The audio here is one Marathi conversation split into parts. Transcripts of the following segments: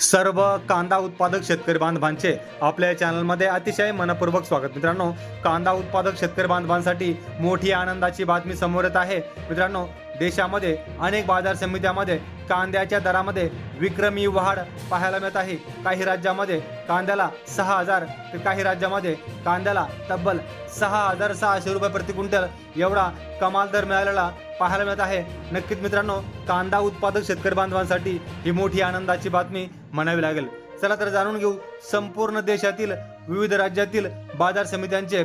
सर्व कांदा उत्पादक शेतकरी बांधवांचे आपल्या चॅनलमध्ये अतिशय मनपूर्वक स्वागत. मित्रांनो कांदा उत्पादक शेतकरी बांधवांसाठी मोठी आनंदाची बातमी समोर येत आहे. मित्रांनो देशामध्ये अनेक बाजार समित्यामध्ये कांद्याच्या दरामध्ये विक्रमी वाढ पाहायला मिळत आहे. काही राज्यामध्ये कांद्याला सहा हजार तर काही राज्यामध्ये कांद्याला तब्बल सहा हजार सहाशे रुपये प्रति क्विंटल एवढा कमाल दर मिळालेला पाहायला मिळत आहे. नक्कीच मित्रांनो कांदा उत्पादक शेतकरी बांधवांसाठी ही मोठी आनंदाची बातमी म्हणावी लागेल. चला तर जाणून घेऊ. संपूर्ण देशातील विविध राज्यातील बाजार समित्यांचे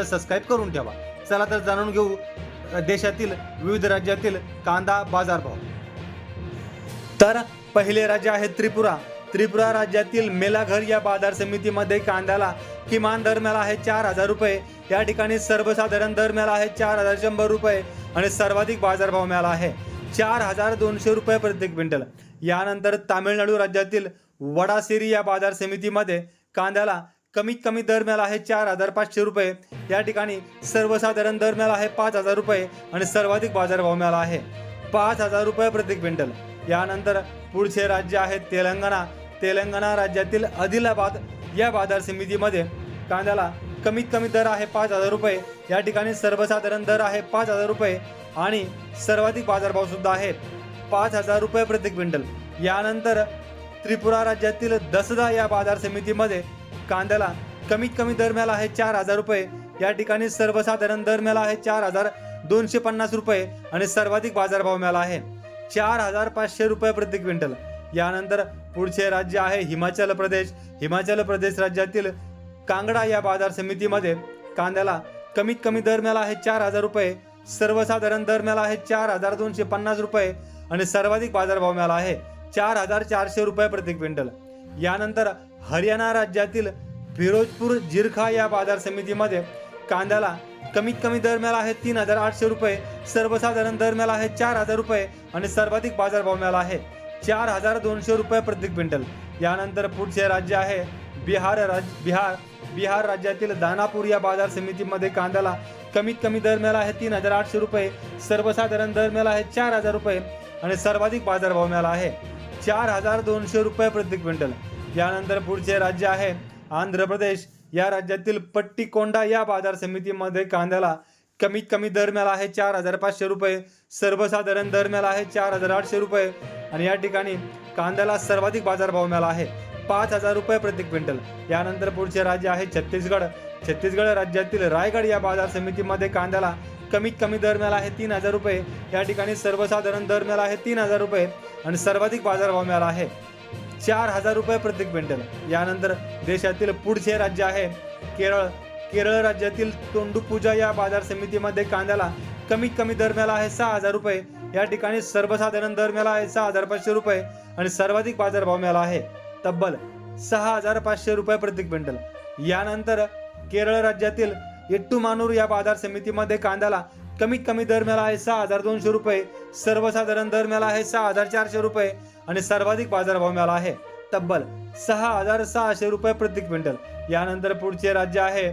आजच सबस्क्राईब करून ठेवा. चला तर जाणून घेऊ देशातील विविध राज्यातील कांदा बाजारभाव. तर पहिले राज्य आहे त्रिपुरा. त्रिपुरा राज्यातील मेलाघर या बाजार समितीमध्ये कांद्याला किमान दर मिळाला आहे चार हजार रुपये. या ठिकाणी सर्वसाधारण दर मिळाला आहे चार हजार शंभर रुपये आणि सर्वाधिक बाजारभाव मिळाला आहे चार हजार दोनशे रुपये प्रति क्विंटल. यानंतर तामिळनाडू राज्यातील वडासिरी या बाजार समितीमध्ये कांद्याला कमीत कमी दर मिळाला आहे चार हजार पाचशे रुपये. या ठिकाणी सर्वसाधारण दर मिळाला आहे पाच हजार रुपये आणि सर्वाधिक बाजारभाव मिळाला आहे पाच हजार रुपये प्रति क्विंटल. यानंतर पुढचे राज्य आहे तेलंगणा. तेलंगणा राज्यातील आदिलाबाद या बाजार समितीमध्ये कांद्याला कमीत कमी दर आहे पाच हजार रुपये. या ठिकाणी सर्वसाधारण दर आहे पाच हजार रुपये आणि सर्वाधिक बाजारभाव सुद्धा आहे पाच हजार रुपये प्रति क्विंटल. यानंतर त्रिपुरा राज्यातील दसदा या बाजार समितीमध्ये कांद्याला कमीत कमी दर मिळाला आहे चार हजार रुपये. या ठिकाणी सर्वसाधारण दर मिळाला आहे चार हजार दोनशे पन्नास रुपये आणि सर्वाधिक बाजारभाव मिळाला आहे. चार हजार पाचशे रुपये प्रति क्विंटल. यानंतर पुढचे राज्य आहे हिमाचल प्रदेश. हिमाचल प्रदेश राज्यातील कांगडा या बाजार समितीमध्ये कांद्याला कमीत कमी दर मिळाला आहे चार हजार रुपये. सर्वसाधारण दर मिळाला आहे चार हजार दोनशे पन्नास रुपये आणि सर्वाधिक बाजारभाव मिळाला आहे चार हजार चारशे रुपये प्रति क्विंटल. यानंतर हरियाणा राज्यातील फिरोजपूर जिरखा या बाजार समितीमध्ये कांद्याला कमीत कमी दर मिळाला आहे तीन हजार आठशे रुपये सर्वसाधारण दर मिळाला आहे चार हजार रुपये आणि सर्वाधिक बाजारभाव मिळाला आहे चार हजार दोनशे रुपये प्रति क्विंटल. यानंतर पुढचे राज्य आहे बिहार राज बिहार बिहार राज्यातील दानापूर या बाजार समितीमध्ये कांद्याला कमीत कमी दर मिळाला आहे तीन हजार आठशे रुपये सर्वसाधारण दर मिळाला आहे चार हजार रुपये आणि सर्वाधिक बाजारभाव मिळाला आहे चार हजार दोनशे रुपये प्रति क्विंटल. यानंतर पुढचे राज्य आहे आंध्र प्रदेश या राज्यातील पट्टीकोंडा या बाजार समितीमध्ये कांद्याला कमीत कमी दर मिळाला आहे चार हजार पाचशे रुपये सर्वसाधारण दर मिळाला आहे चार हजार आठशे रुपये आणि या ठिकाणी कांद्याला सर्वाधिक बाजारभाव मिळाला आहे पाच हजार रुपये प्रति क्विंटल. यानंतर पुढचे राज्य आहे छत्तीसगड. छत्तीसगड राज्यातील रायगड या बाजार समितीमध्ये कांद्याला कमीत कमी दर मिळाला आहे तीन हजार रुपये. या ठिकाणी सर्वसाधारण दर मिळाला आहे तीन हजार रुपये आणि सर्वाधिक बाजारभाव मिळाला आहे. चार हजार रुपये प्रति क्विंटल यानंतर देशातील पुढचे राज्य आहे केरळ. केरळ राज्यातील तोंडुपूजा या बाजार समितीमध्ये कांद्याला कमीत कमी दर मिळाला आहे सहा हजार रुपये. या ठिकाणी सर्वसाधारण दर मिळाला आहे सहा हजार पाचशे रुपये आणि सर्वाधिक बाजारभाव मिळाला आहे. तब्बल सहा हजार पाचशे रुपये प्रति क्विंटल यानंतर केरळ राज्यातील एट्टुमानूर या बाजार समितीमध्ये कांद्याला कमीत कमी दर मिळाला आहे सहा हजार दोनशे रुपये. सर्वसाधारण दर मिळाला आहे सहा हजार चारशे रुपये. आणि सर्वाधिक बाजारभाव मिळाला आहे तब्बल सहा हजार सहाशे रुपये प्रति क्विंटल. यानंतर पुढचे राज्य आहे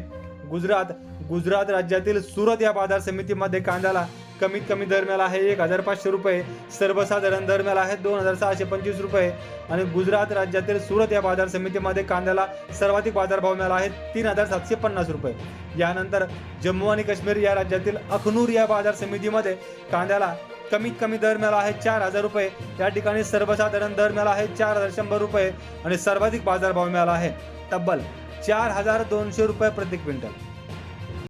गुजरात. गुजरात राज्यातील सुरत या बाजार समितीमध्ये कांद्याला कमीत कमी दर मिळाला आहे एक हजार पाचशे रुपये सर्वसाधारण दर मिळाला आहे दोन हजार सहाशे पंचवीस रुपये. आणि गुजरात राज्यातील सुरत या बाजार समितीमध्ये कांद्याला सर्वाधिक बाजारभाव मिळाला आहे तीन हजार सातशे पन्नास रुपये. यानंतर जम्मू आणि काश्मीर या राज्यातील अखनूर या बाजार समितीमध्ये कांद्याला कमीत कमी दर मिळाला आहे चार हजार रुपये. या ठिकाणी सर्वसाधारण दर मिळाला आहे चार हजार शंभर रुपये आणि सर्वाधिक बाजारभाव मिळाला आहे तब्बल चार हजार दोनशे रुपये प्रति क्विंटल.